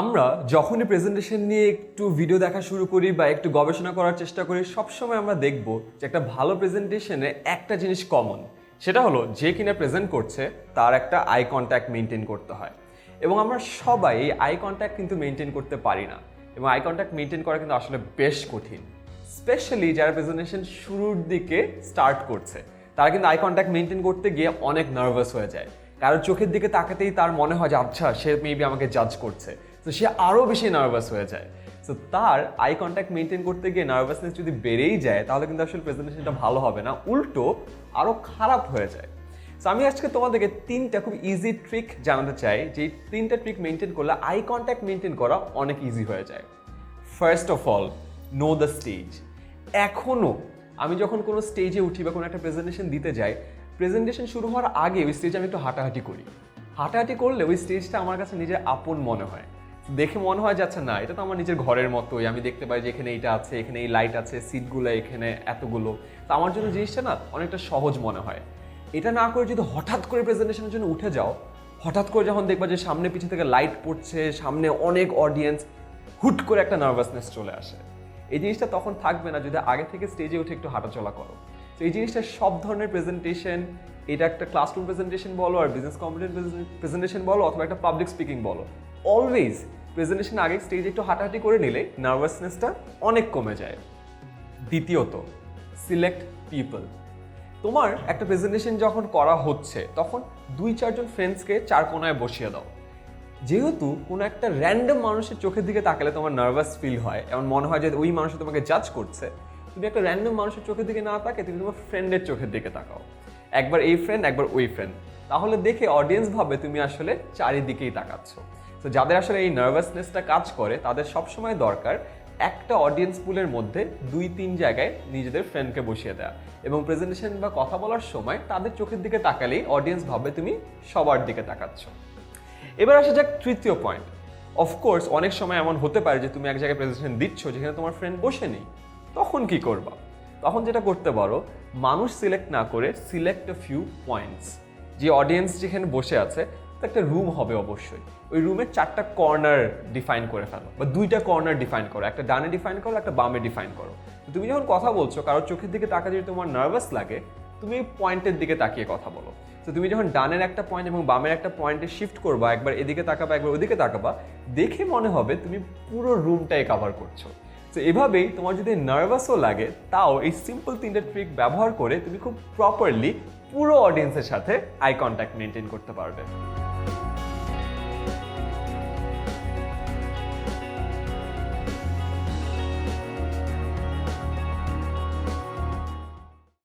আমরা যখনই প্রেজেন্টেশন নিয়ে একটু ভিডিও দেখা শুরু করি বা একটু গবেষণা করার চেষ্টা করি, সবসময় আমরা দেখব যে একটা ভালো প্রেজেন্টেশনে একটা জিনিস কমন সেটা হলো, যে কিনা প্রেজেন্ট করছে, তার একটা আই কন্ট্যাক্ট মেনটেন করতে হয়। এবং আমরা সবাই এই আই কন্ট্যাক্ট কিন্তু মেনটেন করতে পারি না। এবং আই কন্ট্যাক্ট মেনটেন করা কিন্তু আসলে বেশ কঠিন। স্পেশালি যারা প্রেজেন্টেশন শুরুর দিকে স্টার্ট করছে, তারা কিন্তু আই কন্ট্যাক্ট মেনটেন করতে গিয়ে অনেক নার্ভাস হয়ে যায়। কারোর চোখের দিকে তাকাতেই তার মনে হয় যে আচ্ছা সে মেবি আমাকে জাজ করছে। তো সে আরও বেশি নার্ভাস হয়ে যায়। তো তার আই কন্ট্যাক্ট মেনটেন করতে গিয়ে নার্ভাসনেস যদি বেড়েই যায়, তাহলে কিন্তু আসলে প্রেজেন্টেশনটা ভালো হবে না। উল্টো আরও খারাপ হয়ে যায়। সো আমি আজকে তোমাদেরকে তিনটা খুব ইজি ট্রিক জানাতে চাই যে তিনটা ট্রিক মেনটেন করলে আই কন্ট্যাক্ট মেনটেন করা অনেক ইজি হয়ে যায়। First of all know the stage এখনও আমি যখন কোনো স্টেজে উঠি বা কোনো একটা প্রেজেন্টেশন দিতে যাই প্রেজেন্টেশন শুরু হওয়ার আগে ওই স্টেজে আমি একটু হাঁটাহাঁটি করি। হাঁটাহাঁটি করলে ওই স্টেজটা আমার কাছে নিজের আপন মনে হয়। দেখে মনে হয় যে আচ্ছা না, এটা তো আমার নিজের ঘরের মতোই। আমি দেখতে পাই যে, এখানে এইটা আছে, এখানে এই লাইট আছে সিটগুলো এখানে এতগুলো। তো আমার জন্য জিনিসটা না অনেকটা সহজ মনে হয়। এটা না করে যদি হঠাৎ করে প্রেজেন্টেশনের জন্য উঠে যাও, হঠাৎ করে যখন দেখবা যে, সামনে পিছনে থেকে লাইট পড়ছে, সামনে অনেক অডিয়েন্স হুট করে একটা নার্ভাসনেস চলে আসে। এই জিনিসটা তখন থাকবে না, যদি আগে থেকে স্টেজে উঠে একটু হাঁটাচলা করো। তো এই জিনিসটা সব ধরনের প্রেজেন্টেশন এটা একটা ক্লাসরুম প্রেজেন্টেশন বলো আর বিজনেস কম্পিটেন্ট প্রেজেন্টেশন বলো অথবা একটা পাবলিক স্পিকিং বলো। অলওয়েজ প্রেজেন্টেশন আগে স্টেজে একটু হাঁটাহাঁটি করে নিলে নার্ভাসনেসটা অনেক কমে যায়। দ্বিতীয়ত সিলেক্ট পিপল তোমার একটা প্রেজেন্টেশন যখন করা হচ্ছে, তখন দুই চারজন ফ্রেন্ডসকে চার কোনায় বসিয়ে দাও। যেহেতু কোনো একটা র্যান্ডম মানুষের চোখের দিকে তাকালে তোমার নার্ভাস ফিল হয়, এমন মনে হয় যে ওই মানুষ তোমাকে জাজ করছে, তুমি একটা র্যান্ডম মানুষের চোখের দিকে না তাকে তুমি তোমার ফ্রেন্ডের চোখের দিকে তাকাও। একবার এই ফ্রেন্ড একবার ওই ফ্রেন্ড তাহলে দেখে অডিয়েন্স ভাবে তুমি আসলে চারিদিকেই তাকাচ্ছ। তো যাদের আসলে এই নার্ভাসনেসটা কাজ করে, তাদের সবসময় দরকার একটা অডিয়েন্স পুলের মধ্যে দুই, তিন জায়গায় নিজেদের ফ্রেন্ডকে বসিয়ে দেওয়া এবং প্রেজেন্টেশন বা কথা বলার সময় তাদের চোখের দিকে তাকালেই অডিয়েন্স ভাবে তুমি সবার দিকে তাকাচ্ছ। এবার আসা যাক তৃতীয় পয়েন্ট অফকোর্স অনেক সময় এমন হতে পারে যে তুমি এক জায়গায় প্রেজেন্টেশন দিচ্ছ যেখানে তোমার ফ্রেন্ড বসে নেই। তখন কি করবা? তখন যেটা করতে পারো, মানুষ সিলেক্ট না করে সিলেক্ট ফিউ পয়েন্টস যে অডিয়েন্স যেখানে বসে আছে একটা রুম হবে অবশ্যই। ওই রুমের চারটা কর্নার ডিফাইন করে ফেলো বা দুইটা কর্নার ডিফাইন করো। একটা ডানে ডিফাইন করো, একটা বামে ডিফাইন করো। তুমি যখন কথা বলছো, কারোর চোখের দিকে তাকা যদি তোমার নার্ভাস লাগে, তুমি পয়েন্টের দিকে তাকিয়ে কথা বলো। তো তুমি যখন ডানের একটা পয়েন্ট এবং বামের একটা পয়েন্টে শিফট করবা, একবার এদিকে তাকাবা, একবার ওদিকে তাকাবা, দেখে মনে হবে তুমি পুরো রুমটাই কভার করছ। তো এভাবেই তোমার যদি নার্ভাসও লাগে, তাও এই সিম্পল তিনটে ট্রিক ব্যবহার করে তুমি খুব প্রপারলি পুরো অডিয়েন্সের সাথে আই কন্ট্যাক্ট মেনটেন করতে পারবে।